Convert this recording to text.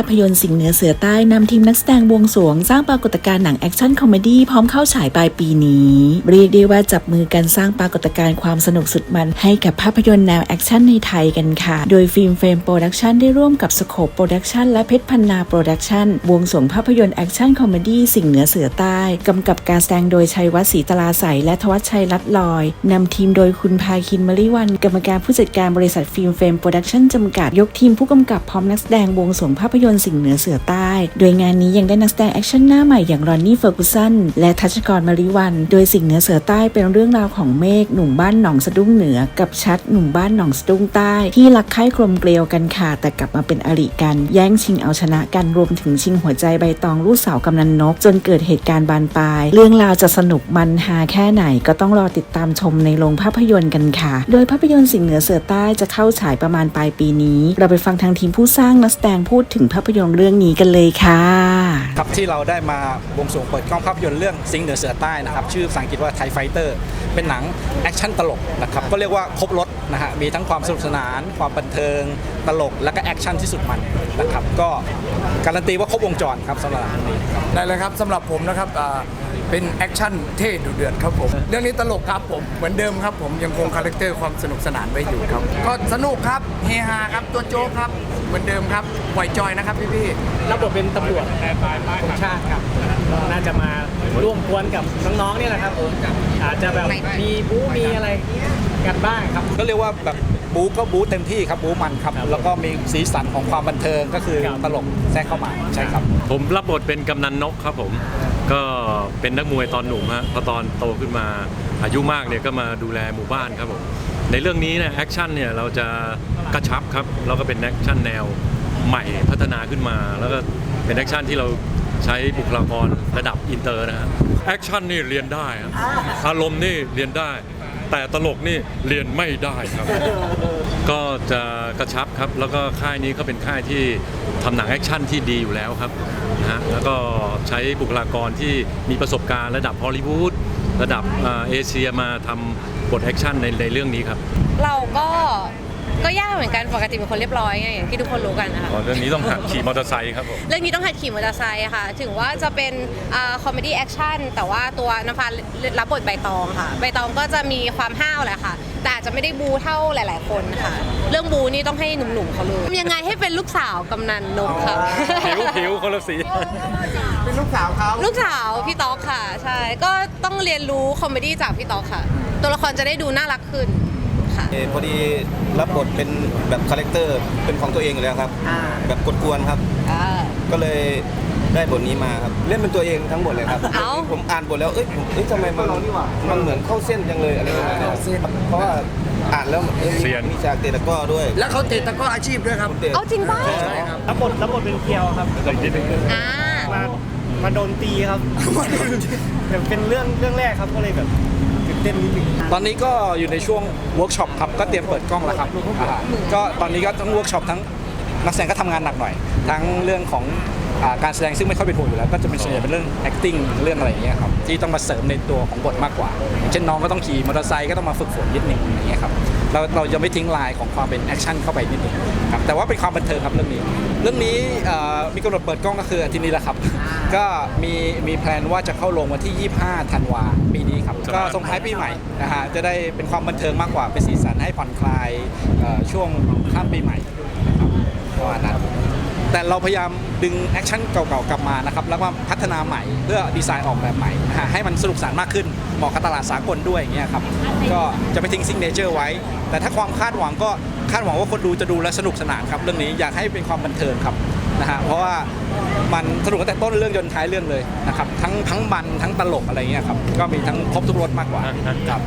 าพยนตร์สิงเหนือเสือใต้นำทีมนักแสดงบวงสวง สร้างปรากฏการณ์หนังแอคชั่นคอมเมดี้พร้อมเข้าฉายปลายปีนี้ เรียกได้ว่าจับมือกันสร้างปรากฏการณ์ความสนุกสุดมัน ให้กับภาพยนตร์แนวแอคชั่นในไทยกันค่ะ โดยฟิล์มเฟรมโปรดักชันได้ร่วมกับสโคปโปรดักชันและเพชรพันนาโปรดักชันบวงสวงภาพยนตร์แอคชั่นคอมเมดี้สิงเหนือเสือใต้กำกับการแสดงโดยชัยวัฒน์ศรีตลาใสและทวัชชัยลัดลอยนำทีมโดยคุณพาคินมริวัน กรรมการผู้จัดการบริษัทฟิล์มเฟรมโปรดักชันจำกัดยกทีมผู้กำกับพร้อมนักแสดงวงสวงภาพยนตร์สิงเหนือเสือใต้ โดยงานนี้ยังได้นักแสดงแอคชั่นหน้าใหม่อย่างรอนนี่เฟอร์กูสันและทัชกรมาริวัน โดยสิ่งเหนือเสือใต้เป็นเรื่องราวของเมฆหนุ่มบ้านหนองสะดุ้งเหนือ กับชัดหนุ่มบ้านหนองสะดุ้งใต้ ที่รักใคร่กลมเกลียวกันค่ะแต่กลับมาเป็นอริกัน แย่งชิงเอาชนะกันรวมถึงชิงหัวใจใบตองลูกสาวกำนันนก จนเกิดเหตุการณ์บานปลาย เรื่องราวจะสนุกมันฮาแค่ไหนก็ต้องรอติดตามชมในโรงภาพยนตร์กันค่ะ โดยภาพยนตร์สิ่งเหนือเสือใต้จะเข้าฉายประมาณปลายปีนี้ เราไปฟังทางทีมผู้สร้างนักแสดงพูดถึงภาพยนตร์เรื่องนี้กันเลยค่ะ ครับที่เราได้มาบวงสรวงเปิดกล้องภาพยนตร์เรื่องสิงห์เหนือเสือใต้นะครับชื่อภาษาอังกฤษว่าไทไฟเตอร์เป็นหนังแอคชั่นตลกนะครับก็เรียกว่าครบรถนะฮะมีทั้งความสนุกสนาน ความบันเทิงตลกและก็แอคชั่นที่สุดมันนะครับก็การันตีว่าครบวงจรครับสำหรับหนังนี้ได้เลยครับสำหรับผมนะครับอ่า เป็นแอคชั่นเท่ดุเดือดครับผม เรื่องนี้ตลกครับผม เหมือนเดิมครับผมยังคงคาแรคเตอร์ความสนุกสนานไว้อยู่ครับ ก็สนุกครับเฮฮาครับตัวโจ๊กครับ เหมือนเดิมครับปล่อยจอยนะครับพี่ๆรับบทเป็นตำรวจของชาติครับก็น่าจะมาร่วมกวนกับน้องๆนี่แหละครับผมอาจจะแบบมีบู๊มีอะไรกันบ้างครับ ก็เรียกว่าแบบบู๊ก็บู๊เต็มที่ครับบู๊มันครับครับแล้วก็มีสีสันของความบันเทิงก็คือครับตลกแทรกเข้ามาใช่ครับ ผมรับบทเป็นกำนันนกครับผม ก็เป็นนักมวยตอนหนุ่มฮะพอตอนโตขึ้นมาอายุมากเนี่ยก็มาดูแลหมู่บ้านครับผมในเรื่องนี้เนี่ยแอคชั่นเนี่ยเราจะกระชับครับแล้วก็เป็นแอคชั่นแนวใหม่พัฒนาขึ้นมา แล้วก็เป็นแอคชั่นที่เราใช้บุคลากรระดับอินเตอร์นะฮะแอคชั่นนี่เรียนได้อะอารมณ์นี่เรียนได้ แต่ตลกนี่เรียนไม่ได้ครับ ก็จะกระชับครับ แล้วก็ค่ายนี้ก็เป็นค่ายที่ทำหนังแอคชั่นที่ดีอยู่แล้วครับนะฮะแล้วก็ใช้บุคลากรที่มีประสบการณ์ระดับฮอลลีวูดระดับเอ่อเอเชียมาทำบทแอคชั่นในในเรื่องนี้ครับ เราก็ ก็ยากเหมือนกันปกติเป็นคนเรียบร้อยไงอย่างที่ทุกคนรู้กันนะคะ อ๋อเรื่องนี้ต้องหัดขี่มอเตอร์ไซค์ครับผม เรื่องนี้ต้องหัดขี่มอเตอร์ไซค์ค่ะ ถึงว่าจะเป็นคอมเมดี้แอคชั่นแต่ว่าตัวน้ำฟ้ารับบทใบตองค่ะ ใบตองก็จะมีความห้าวแหละค่ะ แต่อาจจะไม่ได้บูเท่าหลาย ๆ คนค่ะ เรื่องบูนี่ต้องให้หนุ่มๆเขาเลยยังไงให้เป็นลูกสาวกำนันนกค่ะ ผิวผิวคนละสี เป็นลูกสาวเขาลูกสาวพี่ต๊อกค่ะ ใช่ ก็ต้องเรียนรู้คอมเมดี้จากพี่ต๊อกค่ะ ตัวละครจะได้ดูน่ารักขึ้น ค่ะ เอ่อพอดีรับบทเป็นแบบคาแรคเตอร์เป็นของตัวเองอยู่แล้วครับแบบกดกวนครับก็เลยได้บทนี้มาครับเล่นเป็นตัวเองทั้งหมดเลยครับเอ้า ผมอ่านบทแล้วเอ้ยผมเอ้ยทำไมมันมันเหมือนเข้าเส้นจังเลยอะไรประมาณนี้ครับเพราะว่าอ่านแล้วเอ้ยเซียน มีฉากเตะตะกร้อด้วยแล้วเขาเตะตะกร้ออาชีพด้วยครับผมตะเอาจริงป่ะใช่ครับรับบทรับบทเป็นเคียวครับ อ่า มามาโดนตีครับแต่เป็นเรื่องเรื่องแรกครับก็เลยแบบตื่น เต้นนิดนึงตอนนี้ก็อยู่ในช่วงเวิร์กช็อปครับก็เตรียมเปิดกล้องแล้วครับอ่าก็ตอนนี้ก็ต้องเวิร์กช็อปทั้งนักแสดงก็ทำงานหนักหน่อย ทั้งเรื่องของอ่าการแสดงซึ่งไม่ค่อยเป็นห่วงอยู่แล้ว ก็จะเป็นส่วนใหญ่เป็นเรื่อง acting เรื่องอะไรอย่างเงี้ยครับที่ต้องมาเสริมในตัวของบทมากกว่าอย่างเช่นน้องก็ต้องขี่มอเตอร์ไซค์ก็ต้องมาฝึกฝนนิดนึงอย่างเงี้ยครับเราเราจะไม่ทิ้งลายของความเป็นแอคชั่นเข้าไปนิดนึงครับแต่ว่าเป็นความบันเทิงครับเรื่องนี้ เรื่องนี้เอ่อมีกำหนดเปิดกล้องก็คืออาทิตย์นี้แหละครับ ก็มีมีแพลนว่าจะเข้าลงวันที่ 25 ธันวาปีนี้ครับ ก็ส่งท้ายปีใหม่นะฮะจะได้เป็นความบันเทิงมากกว่าเป็นสีสันให้ผ่อนคลายเอ่อช่วงข้ามปีใหม่นะครับประมาณนั้นแต่เราพยายามดึงแอคชั่นเก่าๆกลับมานะครับแล้วก็พัฒนาใหม่เพื่อดีไซน์ออกแบบใหม่นะฮะให้มันสนุกสนานมากขึ้นเหมาะกับตลาดสากลด้วยอย่างเงี้ยครับก็จะไม่ทิ้งซิงเนเจอร์ไว้ แต่ถ้าความคาดหวังก็ คาดหวังว่าคนดูจะดูและสนุกสนานครับเรื่องนี้อยากให้เป็นความบันเทิงครับนะฮะเพราะว่ามันสนุกตั้งแต่ต้นเรื่องจนท้ายเรื่องเลยนะครับทั้งทั้งมันทั้งตลกอะไรเงี้ยครับก็มีทั้งครบทุกรสมากกว่าครับ